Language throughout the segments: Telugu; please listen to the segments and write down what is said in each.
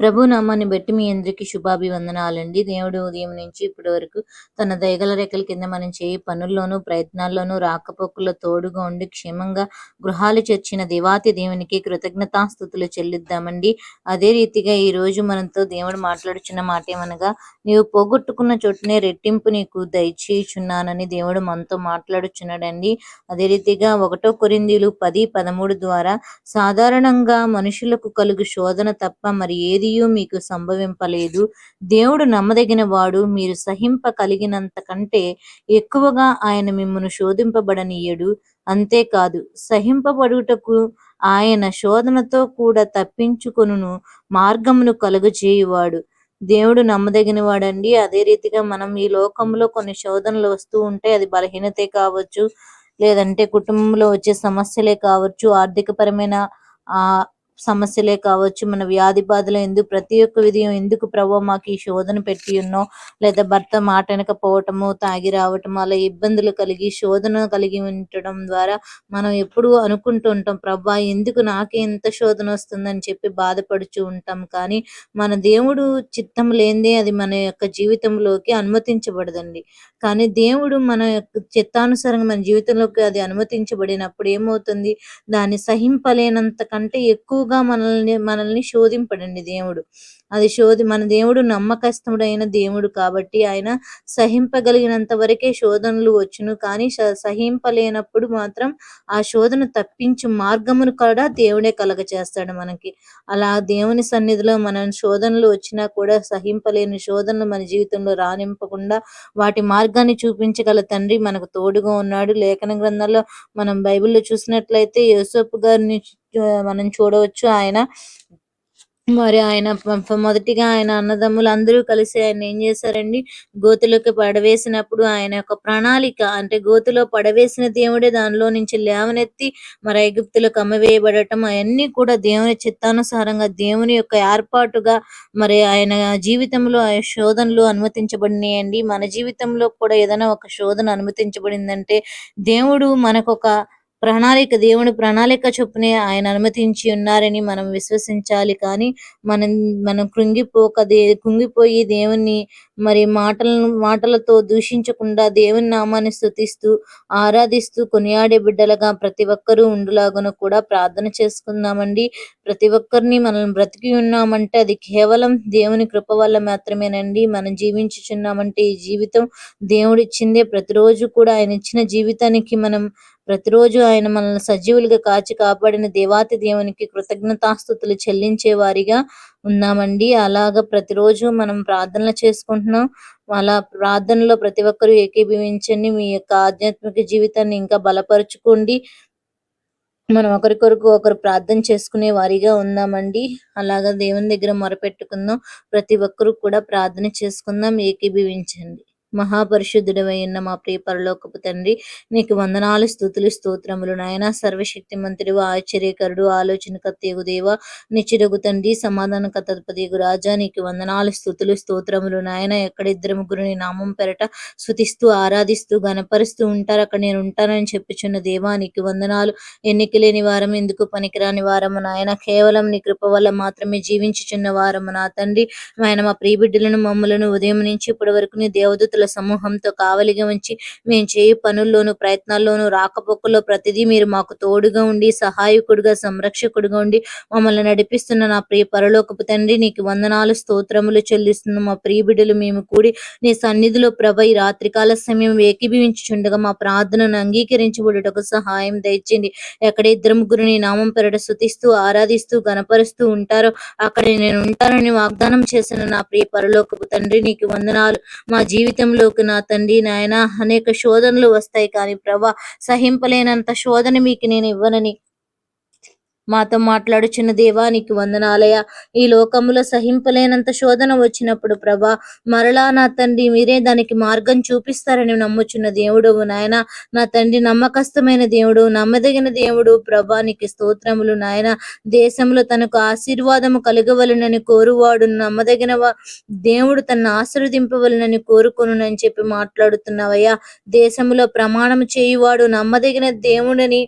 ప్రభు నామాన్ని బట్టి మీ అందరికీ శుభాభివందనాలండి. దేవుడు ఉదయం నుంచి ఇప్పటి వరకు తన దయగల రెక్కల కింద మనం చేయి పనుల్లోనూ ప్రయత్నాల్లోనూ రాకపోకల్లో తోడుగా ఉండి క్షేమంగా గృహాలు చేర్చిన దేవాతి దేవునికి కృతజ్ఞతాస్థుతులు చెల్లిద్దామండి. అదే రీతిగా ఈ రోజు మనతో దేవుడు మాట్లాడుచున్న మాట ఏమనగా నీవు పోగొట్టుకున్న చోటునే రెట్టింపు నీకు దయచేయుచున్నానని దేవుడు మనతో మాట్లాడుచున్నాడండి. అదే రీతిగా ఒకటో కొరిందీలు పది పదమూడు ద్వారా సాధారణంగా మనుషులకు కలుగు శోధన తప్ప మరి ఏది ఏదియూ మీకు సంభవింపలేదు. దేవుడు నమ్మదగిన వాడు. మీరు సహింప కలిగినంత కంటే ఎక్కువగా ఆయన మిమ్మను శోధింపబడనీయడు. అంతేకాదు సహింపబడుటకు ఆయన శోధనతో కూడా తప్పించుకొనును మార్గమును కలుగజేయువాడు. దేవుడు నమ్మదగిన వాడండి. అదే రీతిగా మనం ఈ లోకంలో కొన్ని శోధనలు వస్తూ ఉంటే అది బలహీనతే కావచ్చు లేదంటే కుటుంబంలో వచ్చే సమస్యలే కావచ్చు ఆర్థికపరమైన ఆ సమస్యలే కావచ్చు మన వ్యాధి బాధలు ఎందుకు ప్రతి ఒక్క విధం ఎందుకు ప్రభావ మాకు ఈ శోధన పెట్టి ఉన్నో లేదా భర్త మాట వెనకపోవటము తాగి రావటము అలా ఇబ్బందులు కలిగి శోధన కలిగి ఉండటం ద్వారా మనం ఎప్పుడు అనుకుంటూ ఉంటాం ప్రభా ఎందుకు నాకే ఎంత శోధన వస్తుందని చెప్పి బాధపడుచు ఉంటాం. కానీ మన దేవుడు చిత్తం లేనిదే అది మన యొక్క జీవితంలోకి అనుమతించబడదండి. కానీ దేవుడు మన యొక్క చిత్తానుసారంగా మన జీవితంలోకి అది అనుమతించబడినప్పుడు ఏమవుతుంది? దాన్ని సహింపలేనంత కంటే ఎక్కువ ఎక్కువగా మనల్ని మనల్ని శోధింపడండి దేవుడు. అది శోధి మన దేవుడు నమ్మకస్తుడైన దేవుడు కాబట్టి ఆయన సహింపగలిగినంత వరకే శోధనలు వచ్చును. కానీ సహింపలేనప్పుడు మాత్రం ఆ శోధన తప్పించు మార్గమును కూడా దేవుడే కలగ చేస్తాడు మనకి. అలా దేవుని సన్నిధిలో మన శోధనలు వచ్చినా కూడా సహింపలేని శోధనలు మన జీవితంలో రానింపకుండా వాటి మార్గాన్ని చూపించగల తండ్రి మనకు తోడుగా ఉన్నాడు. లేఖన గ్రంథాల్లో మనం బైబిల్లో చూసినట్లయితే యోసోపు గారిని మనం చూడవచ్చు. ఆయన మరి ఆయన మొదటిగా ఆయన అన్నదమ్ములు అందరూ కలిసి ఆయన ఏం చేశారండి? గోతులోకి పడవేసినప్పుడు ఆయన యొక్క ప్రణాళిక అంటే గోతులో పడవేసిన దేవుడే దానిలో నుంచి లేవనెత్తి మరి ఐగుప్తులకు అమ్మవేయబడటం అవన్నీ కూడా దేవుని చిత్తానుసారంగా దేవుని యొక్క ఏర్పాటుగా మరి ఆయన జీవితంలో ఆ శోధనలు అనుమతించబడినాయండి. మన జీవితంలో కూడా ఏదైనా ఒక శోధన అనుమతించబడిందంటే దేవుడు మనకొక ప్రణాళిక దేవుని ప్రణాళిక చొప్పునే ఆయన అనుమతించి ఉన్నారని మనం విశ్వసించాలి. కానీ మనం మనం కృంగిపోక దే కృంగిపోయి దేవుని మరి మాటలను మాటలతో దూషించకుండా దేవుని నామాన్ని స్థుతిస్తూ ఆరాధిస్తూ కొనియాడే బిడ్డలుగా ప్రతి ఒక్కరూ ఉండులాగున కూడా ప్రార్థన చేసుకుందామండి. ప్రతి ఒక్కరిని మనం బ్రతికి ఉన్నామంటే అది కేవలం దేవుని కృప వల్ల మాత్రమేనండి. మనం జీవించుచున్నామంటే ఈ జీవితం దేవుడిచ్చిందే. ప్రతిరోజు కూడా ఆయన ఇచ్చిన జీవితానికి మనం ప్రతిరోజు ఆయన మనల్ని సజీవులుగా కాచి కాపాడిన దేవాతి దేవునికి కృతజ్ఞతాస్థుతులు చెల్లించే వారిగా ఉన్నామండి. అలాగా ప్రతిరోజు మనం ప్రార్థనలు చేసుకుంటున్నాం. అలా ప్రార్థనలో ప్రతి ఒక్కరూ ఏకీభవించండి. మీ యొక్క ఆధ్యాత్మిక జీవితాన్ని ఇంకా బలపరుచుకోండి. మనం ఒకరికొరకు ఒకరు ప్రార్థన చేసుకునే వారిగా ఉందామండి అలాగా దేవుని దగ్గర మొరపెట్టుకుందాం. ప్రతి ఒక్కరు కూడా ప్రార్థన చేసుకుందాం. ఏకీభవించండి. మహాపరిశుద్ధుడవైన మా ప్రియ పరలోకపు తండ్రి నీకు వందనాలు స్థుతులు స్తోత్రములు నాయన. సర్వశక్తి మంత్రుడు ఆశ్చర్యకరుడు ఆలోచన కత్తేగు దేవ. నిచ్చిరగు తండ్రి సమాధాన కథపతియగు రాజా నీకు వందనాలు స్థుతులు స్తోత్రములు నాయన. ఎక్కడ ఇద్దరు ముగ్గురు నామం పెరట స్థుతిస్తూ ఆరాధిస్తూ గనపరుస్తూ ఉంటారు. అక్కడ నేను ఉంటానని చెప్పుచున్న దేవా నీకు వందనాలు. ఎన్నికలేని వారం ఎందుకు పనికిరాని వారము నాయన. కేవలం నీ కృప వల్ల మాత్రమే జీవించుచున్న వారము నా తండ్రి. ఆయన మా ప్రియబిడ్డలను మమ్మలను ఉదయం నుంచి ఇప్పటి వరకు నీ దేవదూతల సమూహంతో కావలిగా ఉంచి మేము చేయి పనుల్లోనూ ప్రయత్నాల్లోనూ రాకపోకల్లో ప్రతిదీ మీరు మాకు తోడుగా ఉండి సహాయకుడుగా సంరక్షకుడుగా ఉండి మమ్మల్ని నడిపిస్తున్న నా ప్రియ పరలోకపు తండ్రి నీకు వందనాలు స్తోత్రములు చెల్లిస్తున్న. మా ప్రియ బిడ్డలు మేము కూడి నీ సన్నిధిలో ప్రభ ఈ రాత్రికాల సమయం ఏకీభవించుండగా మా ప్రార్థనను అంగీకరించబడుటకు సహాయం దయచేయండి. ఎక్కడ ఇద్దరు ముగ్గురు నీ నామం పెరట శుతిస్తూ ఆరాధిస్తూ గనపరుస్తూ ఉంటారో అక్కడ నేను ఉంటానని వాగ్దానం చేసిన నా ప్రియ పరలోకపు తండ్రి నీకు వందనాలు. మా జీవితం జీవితంలోకి నా తండ్రి నాయన అనేక శోధనలు వస్తాయి కానీ ప్రభా సహింపలేనంత శోధన మీకు నేను ఇవ్వనని మాతో మాట్లాడుచున్న దేవానికి వందనాలయ ఈ లోకములో సహింపలేనంత శోధన వచ్చినప్పుడు ప్రభా మరలా నా తండ్రి మీరే దానికి మార్గం చూపిస్తారని నమ్ముచున్న దేవుడు నాయన. నా తండ్రి నమ్మకస్తమైన దేవుడు నమ్మదగిన దేవుడు ప్రభానికి స్తోత్రములు నాయన. దేశంలో తనకు ఆశీర్వాదము కలగవలనని కోరువాడు నమ్మదగిన దేవుడు తన ఆశీర్వదింపవలనని కోరుకొనునని చెప్పి మాట్లాడుతున్నావయ్యా. దేశంలో ప్రమాణం చేయువాడు నమ్మదగిన దేవుడని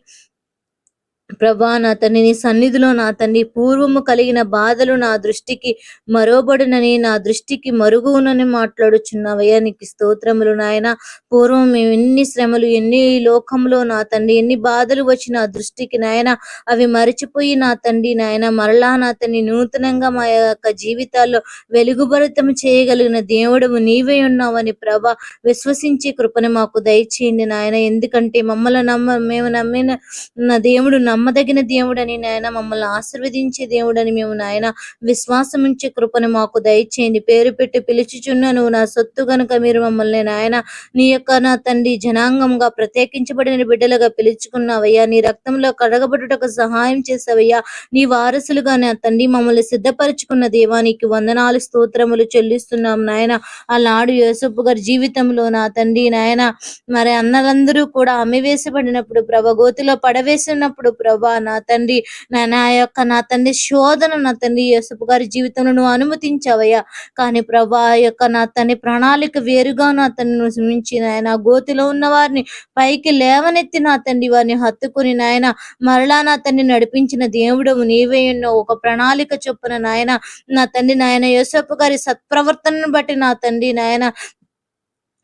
ప్రభా నా తండ్రి నీ సన్నిధిలో నా తండ్రి పూర్వము కలిగిన బాధలు నా దృష్టికి మరోబడునని నా దృష్టికి మరుగునని మాట్లాడుచున్నావయ్యా. నీకు స్తోత్రములు నాయన. పూర్వం మేము ఎన్ని శ్రమలు ఎన్ని లోకంలో నా తండ్రి ఎన్ని బాధలు వచ్చి నా దృష్టికి నాయన అవి మరిచిపోయి నా తండ్రి నాయన మరలా నా తండ్రి నూతనంగా మా యొక్క జీవితాల్లో వెలుగుభరితం చేయగలిగిన దేవుడు నీవే ఉన్నావని ప్రభా విశ్వసించే కృపను మాకు దయచేయండి నాయన. ఎందుకంటే మమ్మల్ని నమ్మ మేము నమ్మిన నా దేవుడు నమ్మదగిన దేవుడని నాయన మమ్మల్ని ఆశీర్వదించే దేవుడని మేము నాయన విశ్వాసం ఉంచే కృపను మాకు దయచేయండి. పేరు పెట్టి పిలుచుచున్నాను నా సొత్తు గనుక మీరు మమ్మల్ని నాయన నీ యొక్క నా తండ్రి జనాంగంగా ప్రత్యేకించబడిన బిడ్డలుగా పిలుచుకున్నావయ్యా. నీ రక్తంలో కడగబడుటకు సహాయం చేసావయ్యా. నీ వారసులుగా నా తండ్రి మమ్మల్ని సిద్ధపరచుకున్న దేవానికి వందనాలు స్తోత్రములు చెల్లిస్తున్నాం నాయన. అలాడు యోసపు గారి జీవితంలో నా తండ్రి నాయన మరి అన్నలందరూ కూడా అమ్మివేసబడినప్పుడు ప్రభ గోతిలో పడవేసినప్పుడు ప్రభా నా తండ్రి నా యొక్క నా తండ్రి శోధన నా తండ్రి యేసపు గారి జీవితంలో నువ్వు అనుమతించావయ్యా. కానీ ప్రభా ఆ యొక్క నా తండ్రి ప్రణాళిక వేరుగా నా తండ్రి మించి నాయన గోతిలో ఉన్న వారిని పైకి లేవనెత్తి నా తండ్రి వారిని హత్తుకుని నాయన మరలా నా తండ్రి నడిపించిన దేవుడవు నీవే ఎన్నో ఒక ప్రణాళిక చొప్పున నాయన నా తండ్రి నాయన యేసప్ప గారి సత్ప్రవర్తనను బట్టి నా తండ్రి నాయన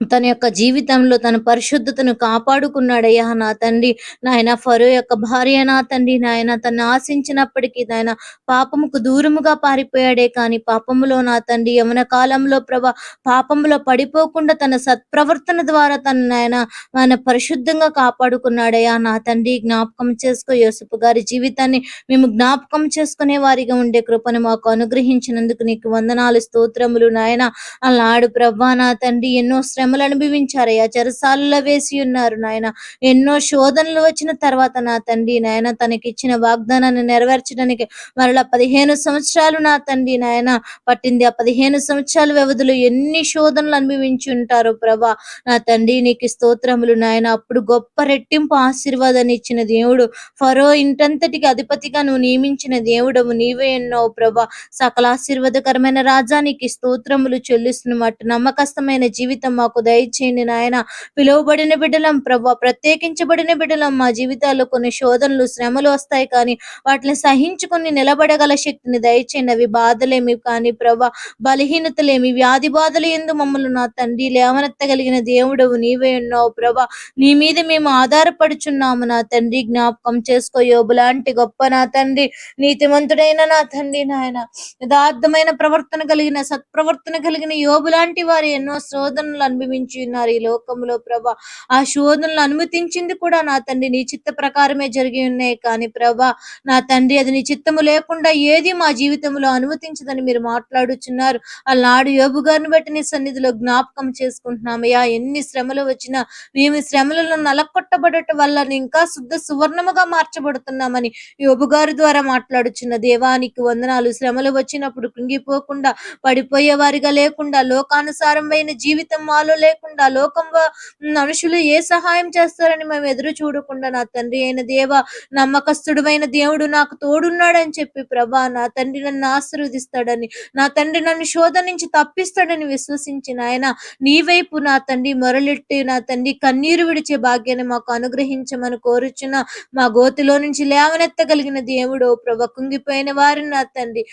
తన యొక్క జీవితంలో తన పరిశుద్ధతను కాపాడుకున్నాడయ్యా నా తండ్రి నాయన ఫరో యొక్క భార్య నా తండ్రి నాయన తను ఆశించినప్పటికీ నాయన పాపముకు దూరముగా పారిపోయాడే కానీ పాపములో నా తండ్రి యమన కాలంలో ప్రభ పాపములో పడిపోకుండా తన సత్ప్రవర్తన ద్వారా తన నాయన ఆయన పరిశుద్ధంగా కాపాడుకున్నాడయ్యా నా తండ్రి జ్ఞాపకం చేసుకో. యోసుపు గారి జీవితాన్ని మేము జ్ఞాపకం చేసుకునే వారిగా ఉండే కృపను మాకు అనుగ్రహించినందుకు నీకు వందనాలు స్తోత్రములు నాయన. అలాడు ప్రభా నా తండ్రి ఎన్నో శ్రమలు అనుభవించారయ్యా చెరసాలలో వేసి ఉన్నారు నాయన. ఎన్నో శోధనలు వచ్చిన తర్వాత నా తండ్రి నాయన తనకి ఇచ్చిన వాగ్దానాన్ని నెరవేర్చడానికి మరలా పదిహేను సంవత్సరాలు నా తండ్రి నాయన పట్టింది. ఆ పదిహేను సంవత్సరాల వ్యవధిలో ఎన్ని శోధనలు అనుభవించి ఉంటారు ప్రభా. నా తండ్రి నీకు స్తోత్రములు నాయన. అప్పుడు గొప్ప రెట్టింపు ఆశీర్వాదాన్ని ఇచ్చిన దేవుడు. ఫరో ఇంటంతటికి అధిపతిగా నువ్వు నియమించిన దేవుడవు. నీవే ఎన్నో ప్రభా. సకల ఆశీర్వాదకరమైన రాజానికి స్తోత్రములు చెల్లిస్తున్నమాట. నమ్మకస్తమైన జీవితం మాకు దయచేయండి నాయన. పిలువబడిన బిడ్డలం ప్రభా ప్రత్యేకించబడిన బిడ్డలం మా జీవితాల్లో కొన్ని శోధనలు శ్రమలు వస్తాయి కానీ వాటిని సహించుకొని నిలబడగల శక్తిని దయచేయండి. అవి బాధలేమి కానీ ప్రభా బలహీనతలేమి వ్యాధి బాధలు ఎందు మమ్మల్ని నా తండ్రి లేవనెత్తగలిగిన దేవుడవు నీవే ఉన్నావు ప్రభా. నీ మీద మేము ఆధారపడుచున్నాము నా తండ్రి జ్ఞాపకం చేసుకో. యోబు లాంటి గొప్ప నా తండ్రి నీతిమంతుడైన నా తండ్రి నాయన. యథార్థమైన ప్రవర్తన కలిగిన సత్ప్రవర్తన కలిగిన యోబు లాంటి వారు ఎన్నో శోధనలు అనుభవించి ఉన్నారు. ఈ లోకంలో ప్రభా ఆ శోధనలు అనుమతించింది కూడా నా తండ్రి. నీ చిత్త ప్రకారమే జరిగి ఉన్నాయి. కానీ ప్రభా నా తండ్రి అది నీ చిత్తము లేకుండా ఏది మా జీవితంలో అనుమతించదని మీరు మాట్లాడుచున్నారు. అలాడు యోబు గారిని బట్టి నీ సన్నిధిలో జ్ఞాపకం చేసుకుంటున్నామయ్యా. ఎన్ని శ్రమలు వచ్చినా మేము శ్రమలలో నలకొట్టబడటం వల్ల ఇంకా శుద్ధ సువర్ణముగా మార్చబడుతున్నామని యోబు గారి ద్వారా మాట్లాడుచున్న దేవానికి వందనాలు. శ్రమలు వచ్చినప్పుడు కృంగిపోకుండా పడిపోయే వారిగా లేకుండా లోకానుసారమైన జీవితం మాలో లేకుండా లోకం మనుషులు ఏ సహాయం చేస్తారని మేము ఎదురు చూడకుండా నా తండ్రి అయిన దేవ నమ్మకస్తుడమైన దేవుడు నాకు తోడున్నాడని చెప్పి ప్రభా నా తండ్రి నన్ను ఆశీర్వదిస్తాడని నా తండ్రి నన్ను శోధ నుంచి తప్పిస్తాడని విశ్వసించిన ఆయన నీ వైపు నా తండ్రి మొరలిట్టి నా తండ్రి కన్నీరు విడిచే భాగ్యాన్ని మాకు అనుగ్రహించమని కోరుచున్న మా గోతిలో నుంచి లేవనెత్తగలిగిన దేవుడు ప్రభ కుంగిపోయిన వారిని నా తండ్రి.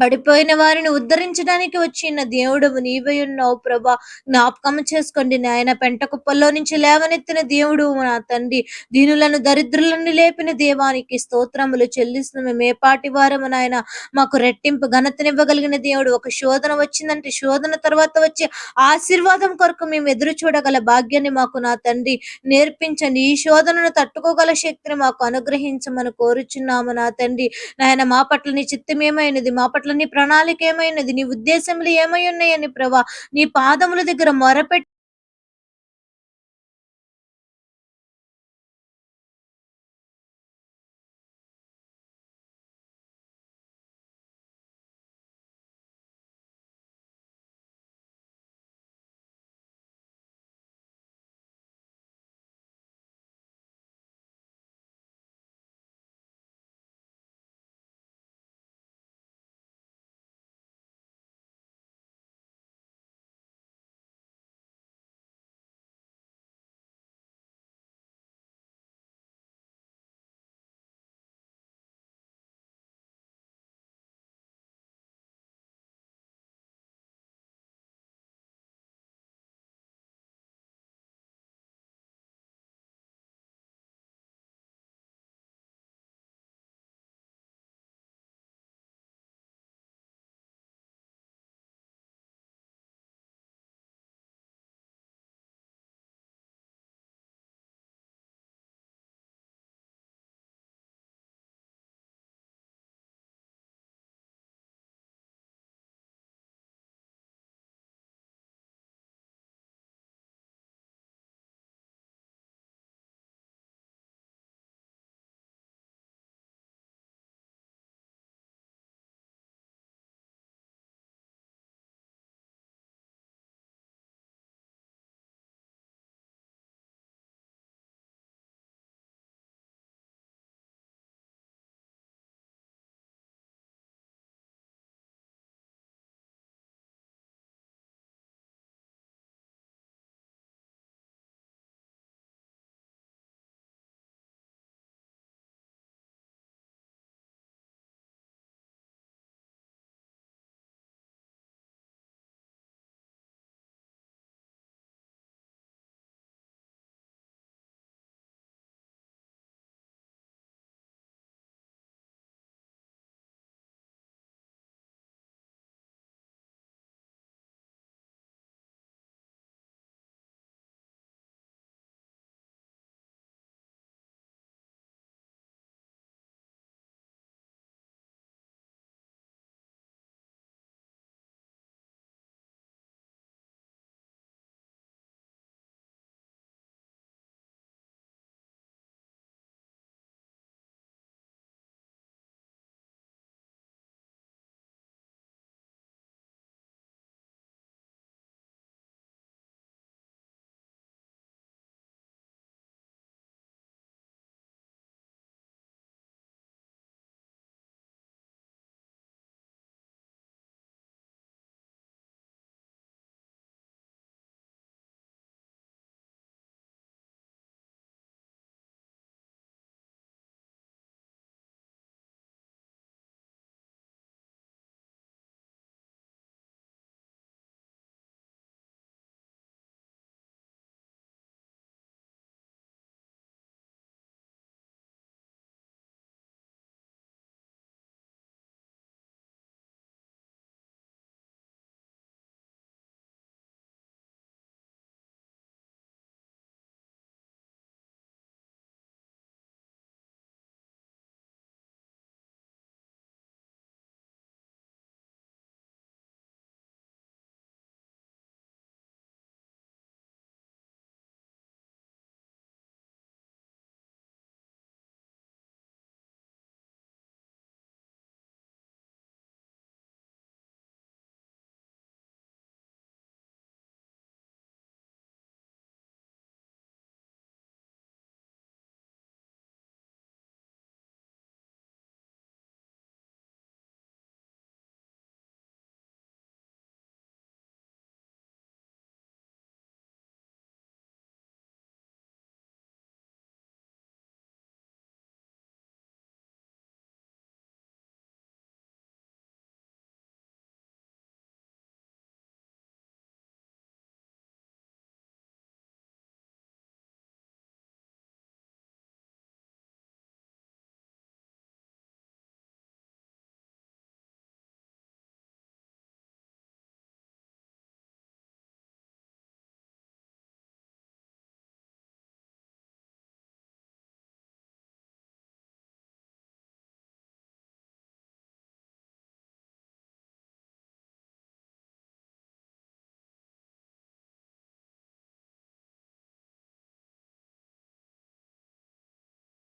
పడిపోయిన వారిని ఉద్ధరించడానికి వచ్చిన దేవుడు నీవై ఉన్నావు ప్రభా. జ్ఞాపకం చేసుకోండి నాయన. పెంట కుప్పల్లో నుంచి లేవనెత్తిన దేవుడు నా తండ్రి. దీనులను దరిద్రులను లేపిన దేవానికి స్తోత్రములు చెల్లిస్తున్న మేపాటి వారము నాయన. మాకు రెట్టింపు ఘనతనివ్వగలిగిన దేవుడు. ఒక శోధన వచ్చిందంటే శోధన తర్వాత వచ్చే ఆశీర్వాదం కొరకు మేము ఎదురు చూడగల భాగ్యాన్ని మాకు నా తండ్రి నేర్పించండి. ఈ శోధనను తట్టుకోగల శక్తిని మాకు అనుగ్రహించమని కోరుచున్నాము నా తండ్రి. నాయన మా పట్ల నీ చిత్తమేమైనది? మా అప్పట్లో నీ ప్రణాళిక ఏమైనది? నీ ఉద్దేశములు ఏమై ఉన్నాయని ప్రభా? నీ పాదముల దగ్గర మొరపెట్టి